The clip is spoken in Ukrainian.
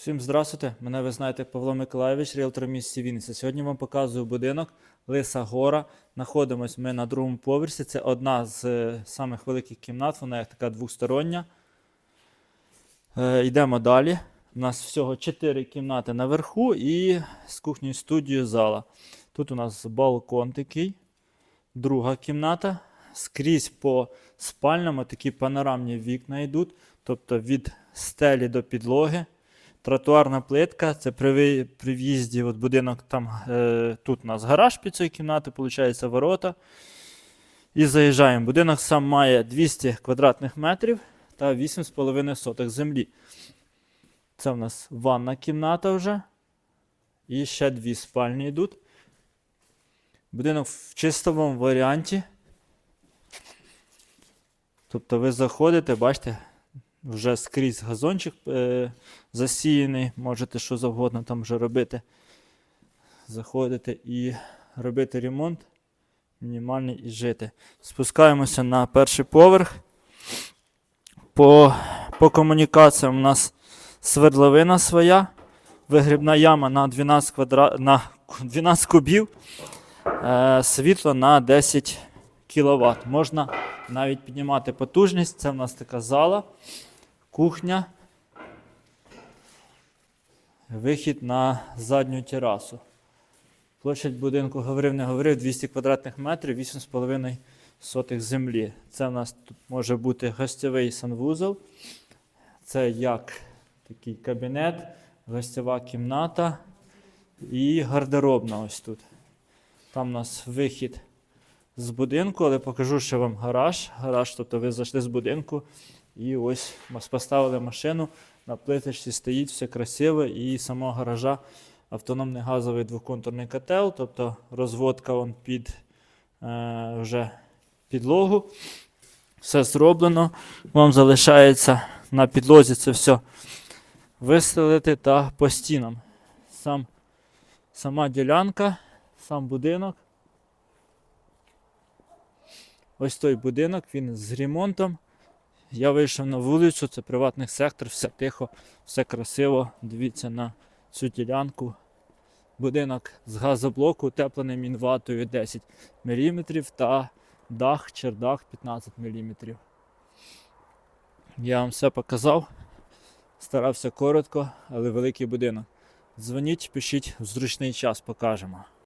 Всім здравствуйте, мене ви знаєте Павло Миколаєвич, ріелтор місті Вінниця. Сьогодні вам показую будинок Лиса Гора. Знаходимось ми на другому поверсі. Це одна з е, самих великих кімнат, вона як така двостороння. Е, йдемо далі. У нас всього 4 кімнати наверху і з кухнею студією зала. Тут у нас балкон такий, друга кімната. Скрізь по спальному такі панорамні вікна йдуть, тобто від стелі до підлоги. Тротуарна плитка, це при, при в'їзді от будинок, там е, тут у нас гараж під цією кімнатою, виходить ворота. І заїжджаємо. Будинок сам має 200 квадратних метрів та 8,5 соток землі. Це в нас ванна кімната вже. І ще дві спальні йдуть. Будинок в чистовому варіанті. Тобто ви заходите, бачите, вже скрізь газончик е, засіяний, можете що завгодно там вже робити. Заходите і робити ремонт мінімальний і жити. Спускаємося на перший поверх. По, по комунікаціям у нас свердловина своя, вигрібна яма на 12, квадра... на 12 кубів, е, світло на 10 кВт. Можна навіть піднімати потужність. Це в нас така зала, кухня, вихід на задню терасу. Площадь будинку говорив, не говорив, 200 квадратних метрів, 8,5 сотих землі. Це в нас тут може бути гостьовий санвузол. Це як такий кабінет, гостьова кімната і гардеробна ось тут. Там у нас вихід з будинку, але покажу ще вам гараж. Гараж, тобто ви зайшли з будинку і ось м- поставили машину, на плиточці стоїть, все красиво, і самого гаража автономний газовий двоконтурний котел, тобто розводка он під е, вже підлогу. Все зроблено. Вам залишається на підлозі це все виставити та по стінам. Сам, сама ділянка, сам будинок. Ось той будинок, він з ремонтом. Я вийшов на вулицю, це приватний сектор, все тихо, все красиво. Дивіться на цю ділянку. Будинок з газоблоку, утеплений мінватою 10 мм та дах, чердак 15 мм. Я вам все показав. Старався коротко, але великий будинок. Дзвоніть, пишіть в зручний час, покажемо.